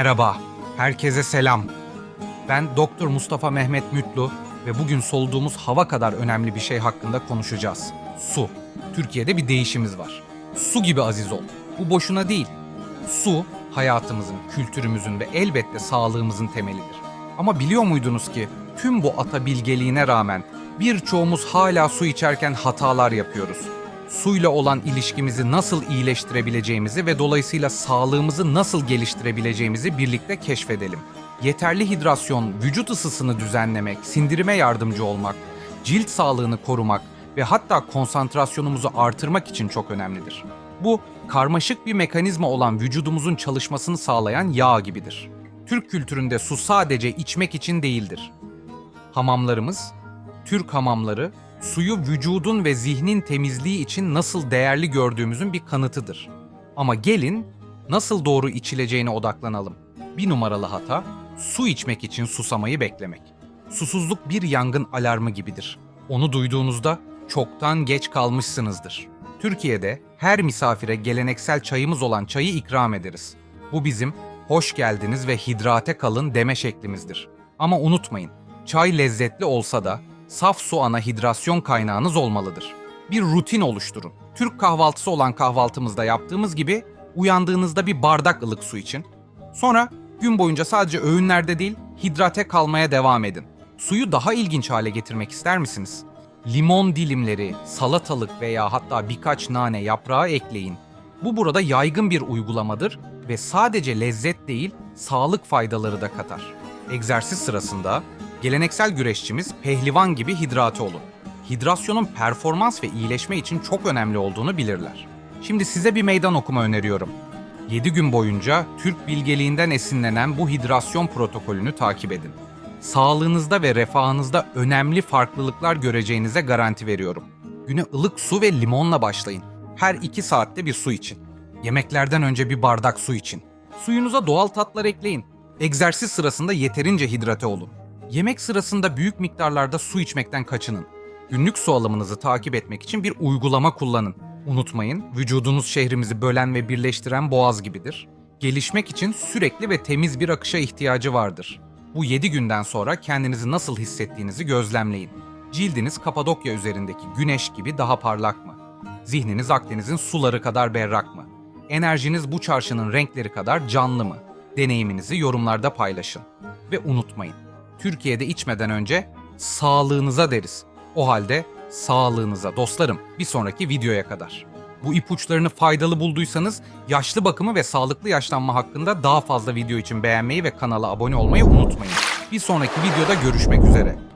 Merhaba, herkese selam. Ben Doktor Mustafa Mehmet Mütlu ve bugün soluduğumuz hava kadar önemli bir şey hakkında konuşacağız. Su. Türkiye'de bir değişimiz var. Su gibi aziz ol. Bu boşuna değil. Su, hayatımızın, kültürümüzün ve elbette sağlığımızın temelidir. Ama biliyor muydunuz ki tüm bu ata bilgeliğine rağmen birçoğumuz hala su içerken hatalar yapıyoruz. Suyla olan ilişkimizi nasıl iyileştirebileceğimizi ve dolayısıyla sağlığımızı nasıl geliştirebileceğimizi birlikte keşfedelim. Yeterli hidrasyon, vücut ısısını düzenlemek, sindirime yardımcı olmak, cilt sağlığını korumak ve hatta konsantrasyonumuzu artırmak için çok önemlidir. Bu, karmaşık bir mekanizma olan vücudumuzun çalışmasını sağlayan yağ gibidir. Türk kültüründe su sadece içmek için değildir. Hamamlarımız, Türk hamamları, suyu vücudun ve zihnin temizliği için nasıl değerli gördüğümüzün bir kanıtıdır. Ama gelin nasıl doğru içileceğine odaklanalım. Bir numaralı hata, su içmek için susamayı beklemek. Susuzluk bir yangın alarmı gibidir. Onu duyduğunuzda çoktan geç kalmışsınızdır. Türkiye'de her misafire geleneksel çayımız olan çayı ikram ederiz. Bu bizim hoş geldiniz ve hidrate kalın deme şeklimizdir. Ama unutmayın, çay lezzetli olsa da saf su ana hidrasyon kaynağınız olmalıdır. Bir rutin oluşturun. Türk kahvaltısı olan kahvaltımızda yaptığımız gibi uyandığınızda bir bardak ılık su için. Sonra gün boyunca sadece öğünlerde değil, hidrate kalmaya devam edin. Suyu daha ilginç hale getirmek ister misiniz? Limon dilimleri, salatalık veya hatta birkaç nane yaprağı ekleyin. Bu burada yaygın bir uygulamadır ve sadece lezzet değil, sağlık faydaları da katar. Egzersiz sırasında geleneksel güreşçimiz pehlivan gibi hidrate olun. Hidrasyonun performans ve iyileşme için çok önemli olduğunu bilirler. Şimdi size bir meydan okuma öneriyorum. 7 gün boyunca Türk bilgeliğinden esinlenen bu hidrasyon protokolünü takip edin. Sağlığınızda ve refahınızda önemli farklılıklar göreceğinize garanti veriyorum. Güne ılık su ve limonla başlayın. Her 2 saatte bir su için. Yemeklerden önce bir bardak su için. Suyunuza doğal tatlar ekleyin. Egzersiz sırasında yeterince hidrate olun. Yemek sırasında büyük miktarlarda su içmekten kaçının. Günlük su alımınızı takip etmek için bir uygulama kullanın. Unutmayın, vücudunuz şehrimizi bölen ve birleştiren boğaz gibidir. Gelişmek için sürekli ve temiz bir akışa ihtiyacı vardır. Bu 7 günden sonra kendinizi nasıl hissettiğinizi gözlemleyin. Cildiniz Kapadokya üzerindeki güneş gibi daha parlak mı? Zihniniz Akdeniz'in suları kadar berrak mı? Enerjiniz bu çarşının renkleri kadar canlı mı? Deneyiminizi yorumlarda paylaşın. Ve unutmayın, Türkiye'de içmeden önce sağlığınıza deriz. O halde sağlığınıza dostlarım bir sonraki videoya kadar. Bu ipuçlarını faydalı bulduysanız yaşlı bakımı ve sağlıklı yaşlanma hakkında daha fazla video için beğenmeyi ve kanala abone olmayı unutmayın. Bir sonraki videoda görüşmek üzere.